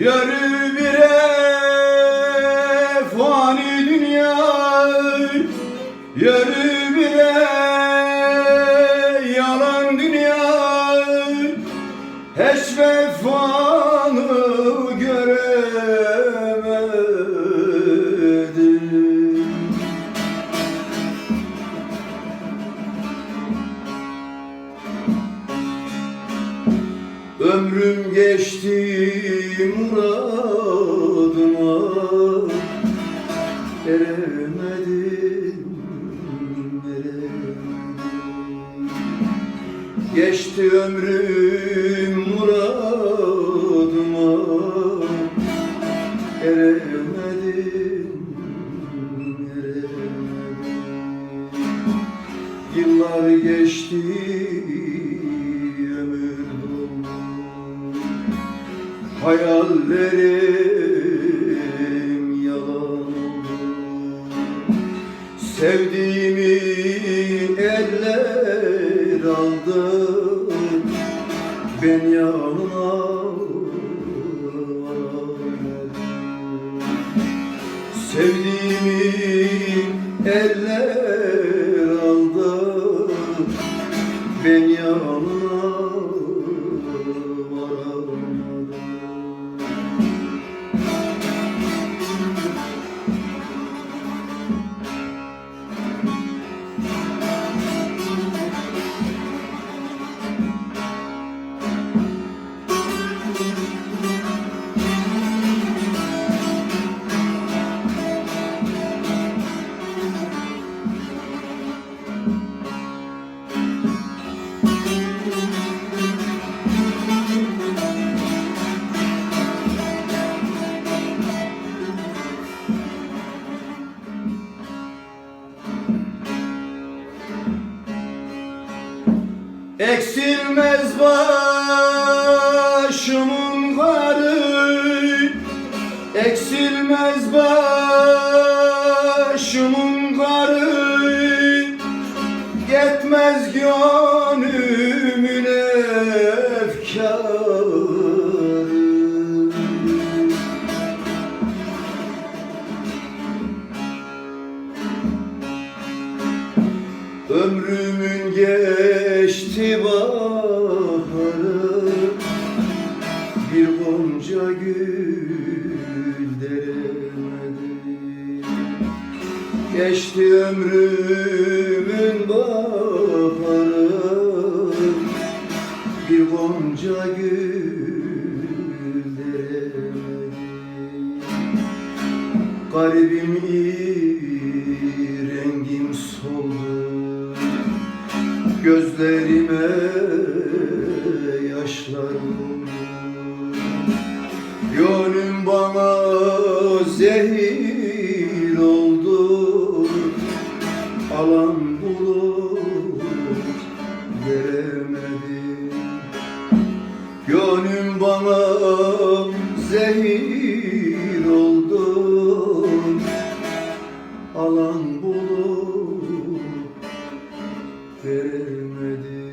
Yarı bire fani dünya Yarı bire yalan dünya Hiç vefanı Ömrüm geçti muradıma Eremedim, eremedim. Geçti ömrüm muradıma Eremedim, eremedim. Yıllar geçti Hayallerim yalan Sevdiğimi eller aldı. Ben yanına Sevdiğimi eller aldı. Ben yanına Eksilmez başımın karı Eksilmez başımın Ömrümün geçti baharı Bir gonca gül deremedim Geçti ömrümün baharı Bir gonca gül deremedim Kalbim rengim soldu Gözlerime yaşlar oldu Gönlüm bana zehir oldu. Alan bulut veremedim Vermedi